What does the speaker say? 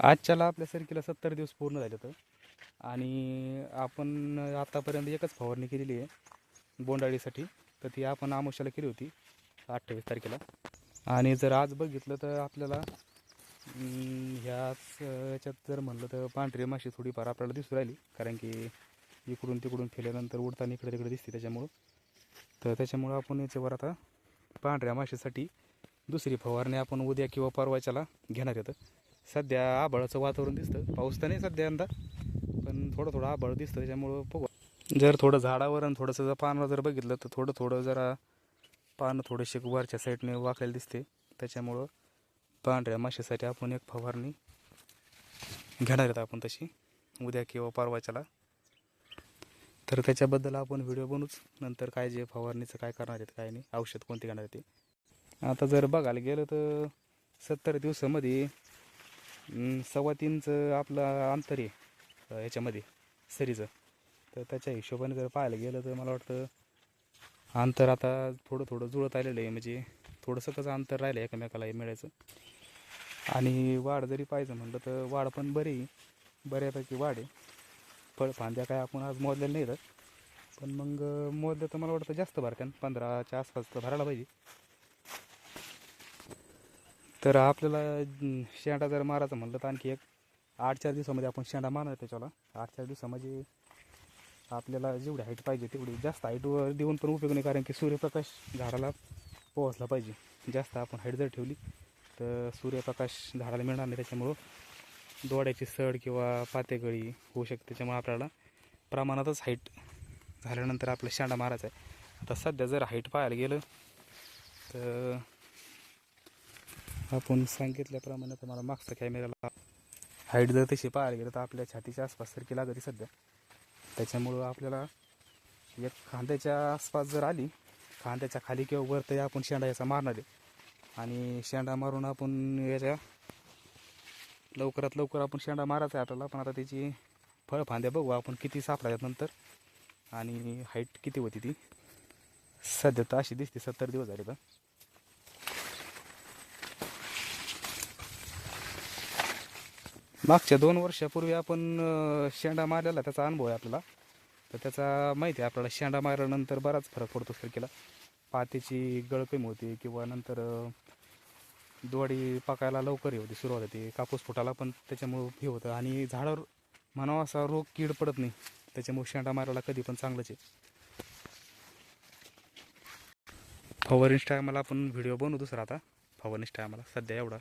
आजच्याला आपल्या सरकीला सत्तर दिवस पूर्ण झाले होतं. आणि आपण आतापर्यंत एकच फवारणी केलेली आहे बोंडाळीसाठी तर ती आपण आमोशाला केली होती अठ्ठावीस तारखेला. आणि जर आज बघितलं तर आपल्याला ह्याच याच्यात जर म्हणलं तर पांढरी माशी थोडीफार आपल्याला दिसू राहिली. कारण की इकडून तिकडून फिरल्यानंतर उडताना इकडे तिकडे दिसते त्याच्यामुळं. तर त्याच्यामुळं आपण याच्यावर आता पांढऱ्या माशीसाठी दुसरी फवारणी आपण उद्या किंवा परवाच्याला घेणार येतं सध्या आभाळाचं वातावरण दिसतं. पाऊस तर नाही सध्या यंदा पण थोडं थोडं आभाळ दिसतं त्याच्यामुळं बघू. जर थोडं झाडावर आणि थोडंसं जर पानं जर बघितलं तर थोडं थोडं जरा पानं थोडेसे वरच्या साईडने वाकायला दिसते. त्याच्यामुळं पांढऱ्या माशीसाठी आपण एक फवारणी घेणार आहेत आपण तशी उद्या किंवा परवाच्याला. तर त्याच्याबद्दल आपण व्हिडिओ बनवूच नंतर काय जे फवारणीचं काय करणार आहेत काय नाही औषध कोणते घेणार आहेत ते. आता जर बघायला गेलं तर सत्तर दिवसामध्ये सव्वा तीनच आपलं अंतर आहे ह्याच्यामध्ये याच्यामध्ये सरीचं तर त्याच्या हिशोबाने जर पाहायला गेलं तर मला वाटतं अंतर आता थोडं थोडं जुळत आलेलं आहे. म्हणजे थोडंसं कसं अंतर राहिलं आहे एकमेकाला हे मिळायचं. आणि वाढ जरी पाहिजे म्हणलं तर वाढ पण बरी आहे. बऱ्यापैकी वाढ आहे. फळ फांद्या काय आपण आज मोजलेलं नाही तर पण मग मोजलं तर मला वाटतं जास्त भरत्यान पंधराच्या आसपास तर भरायला पाहिजे. तर आपल्याला शेंडा जर मारायचं म्हणलं तर आणखी एक आठ चार दिवसामध्ये आपण शेंडा मारणार त्याच्याला. आठ चार दिवसामध्ये आपल्याला जेवढी हाईट पाहिजे तेवढी जास्त हाईटवर देऊन पण उपयोग नाही कारण की सूर्यप्रकाश झाडाला पोहोचला पाहिजे. जास्त आपण हाईट जर ठेवली तर सूर्यप्रकाश झाडाला मिळणार नाही. त्याच्यामुळं डोळ्याची सड किंवा पातेगळी होऊ शकते. त्याच्यामुळे आपल्याला प्रमाणातच हाईट झाल्यानंतर आपला शेंडा मारायचा आहे. आता सध्या जर हाईट पाहायला गेलं तर आपण सांगितल्याप्रमाणे तर मला मागचा कॅमेऱ्याला हाईट जर तशी पाहायला गेलं तर आपल्या छातीच्या आसपास सारखी लागते सध्या. त्याच्यामुळं आपल्याला एक खांद्याच्या आसपास जर आली खांद्याच्या खाली किंवा वर तरी आपण शेंडा याचा मारणार आहे. आणि शेंडा मारून आपण याच्या लवकरात लवकर आपण शेंडा मारायचा आहे आपल्याला पण आता त्याची फळ फांद्या बघू आपण किती सापडायच्यात नंतर. आणि हाईट किती होती ती? सध्या तर अशी दिसते सत्तर दिवस झाले तर. मागच्या दोन वर्षापूर्वी आपण अं, शेंडा मारलेला त्याचा अनुभव आहे आपल्याला. तर त्याचा माहिती आहे आपल्याला शेंडा मारल्यानंतर बराच फरक पडतो सरकीला पातीची गळ कमी होते किंवा नंतर अं, दोडी पाकायला लवकर हे होते सुरुवात होते कापूस फुटायला पण त्याच्यामुळं हे होतं. आणि झाडावर म्हणावा असा रोग कीड पडत नाही त्याच्यामुळे शेंडा मारायला कधी पण चांगलंच आहे. फवारणीच टायमाला आपण व्हिडिओ बनवू दुसरा आता. फवारणीच टायमाला सध्या एवढा.